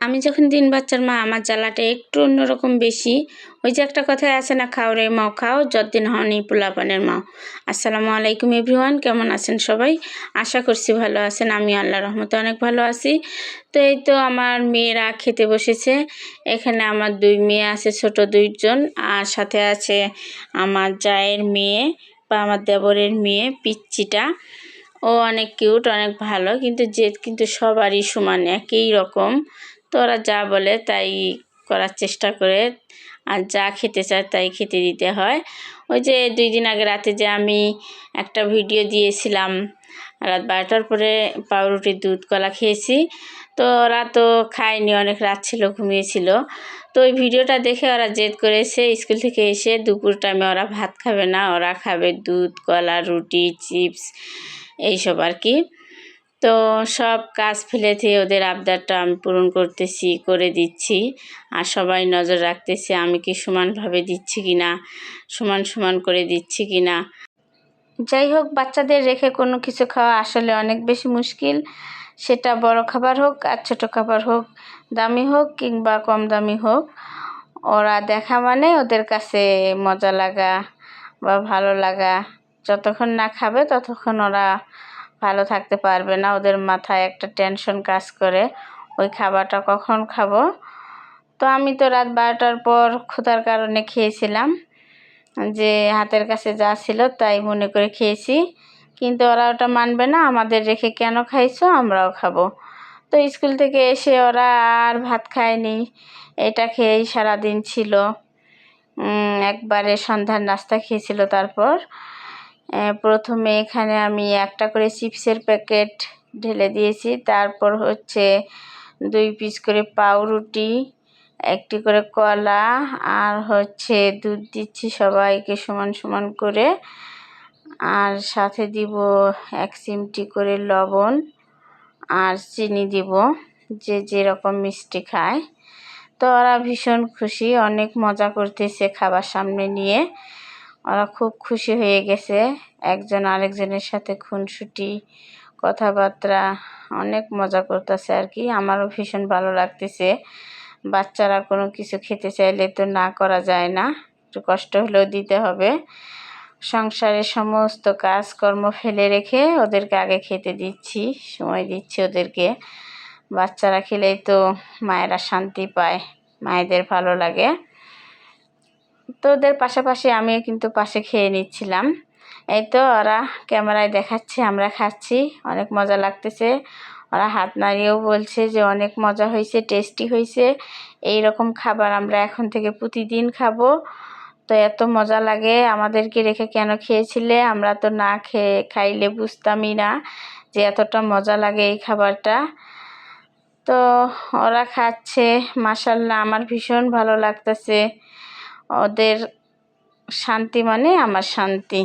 আমি যখন দিন বাচ্চার মা, আমার জ্বালাটা একটু অন্যরকম বেশি। ওই যে একটা কথায় আছে না, খাও রে মাও খাও, যতদিন হনি পোলাপানের মাও আসসালামু আলাইকুম এভরিওয়ান, কেমন আছেন সবাই? আশা করছি ভালো আছেন আমি আল্লাহ রহমতে অনেক ভালো আছি। তো এই তো আমার মেয়েরা খেতে বসেছে। এখানে আমার দুই মেয়ে আছে, ছোট দুইজন, আর সাথে আছে আমার জায়ের মেয়ে বা আমার দেবরের মেয়ে, পিচ্চিটা। ও অনেক কিউট, অনেক ভালো, কিন্তু জেদ কিন্তু সবারই সমান, একই রকম। তো ওরা যা বলে তাই করার চেষ্টা করে। আর যা খেতে চায় তাই খেতে দিতে হয়। ওই যে দুই দিন আগে রাতে যে আমি একটা ভিডিও দিয়েছিলাম, রাত বারোটার পরে পাউরুটির দুধ কলা খেয়েছি। তো ওরা তো খায়নি, অনেক রাত ছিল, ঘুমিয়েছিল। তো ওই ভিডিওটা দেখে ওরা জেদ করেছে, স্কুল থেকে এসে দুপুর টাইমে ওরা ভাত খাবে না, ওরা খাবে দুধ, কলা, রুটি, চিপস, এইসব আর কি। তো সব কাজ ফেলে দিয়ে ওদের আবদারটা আমি পূরণ করতেছি, করে দিচ্ছি। আর সবাই নজর রাখতেছে আমি কি সমানভাবে দিচ্ছি কি না সমান সমান করে দিচ্ছি কি না যাই হোক, বাচ্চাদের রেখে কোনো কিছু খাওয়া আসলে অনেক বেশি মুশকিল। সেটা বড় খাবার হোক আর ছোটো খাবার হোক, দামি হোক কিংবা কম দামি হোক, ওরা দেখা মানে ওদের কাছে মজা লাগা বা ভালো লাগা। যতক্ষণ না খাবে ততক্ষণ ওরা ভালো থাকতে পারবে না। ওদের মাথায় একটা টেনশন কাজ করে, ওই খাবারটা কখন খাব? তো আমি তো রাত বারোটার পর ক্ষুধার কারণে খেয়েছিলাম, যে হাতের কাছে যা ছিল তাই মনে করে খেয়েছি। কিন্তু ওরা ওটা মানবে না, আমাদের রেখে কেন খাইছো? আমরাও খাব। তো স্কুল থেকে এসে ওরা আর ভাত খায়নি, এটা খেয়েই সারাদিন ছিল। একবারে সন্ধ্যার নাস্তা খেয়েছিল তারপর। প্রথমে এখানে আমি একটা করে চিপসের প্যাকেট ঢেলে দিয়েছি। তারপর হচ্ছে দুই পিস করে পাউরুটি, একটি করে কলা, আর হচ্ছে দুধ দিচ্ছি সবাইকে সমান সমান করে। আর সাথে দিব এক চিমটি করে লবণ, আর চিনি দিব, যে যেরকম মিষ্টি খায়। তো ওরা ভীষণ খুশি, অনেক মজা করতেছে খাবার সামনে নিয়ে। ওরা খুব খুশি হয়ে গেছে। একজন আরেকজনের সাথে খুনসুটি, কথাবার্তা, অনেক মজা করতেছে আর কি। আমারও ভীষণ ভালো লাগতেছে। বাচ্চারা কোনো কিছু খেতে চাইলে তো না করা যায় না। একটু কষ্ট হলেও দিতে হবে। সংসারের সমস্ত কাজকর্ম ফেলে রেখে ওদেরকে আগে খেতে দিচ্ছি, সময় দিচ্ছি ওদেরকে। বাচ্চারা খেলেই তো মায়েরা শান্তি পায়, মায়েদের ভালো লাগে। তো ওদের পাশাপাশি আমিও কিন্তু পাশে খেয়ে নিচ্ছিলাম। এই তো ওরা ক্যামেরায় দেখাচ্ছে, আমরা খাচ্ছি, অনেক মজা লাগতেছে। ওরা হাত নাড়িয়েও বলছে যে অনেক মজা হয়েছে, টেস্টি হয়েছে। এই রকম খাবার আমরা এখন থেকে প্রতিদিন খাব। তো এত মজা লাগে আমাদেরকে রেখে কেন খেয়েছিলে? আমরা তো না খেয়ে খাইলে বুঝতামই না যে এতটা মজা লাগে এই খাবারটা। তো ওরা খাচ্ছে মাসাল্লাহ আমার ভীষণ ভালো লাগতেছে। ওদের শান্তি মানে আমার শান্তি।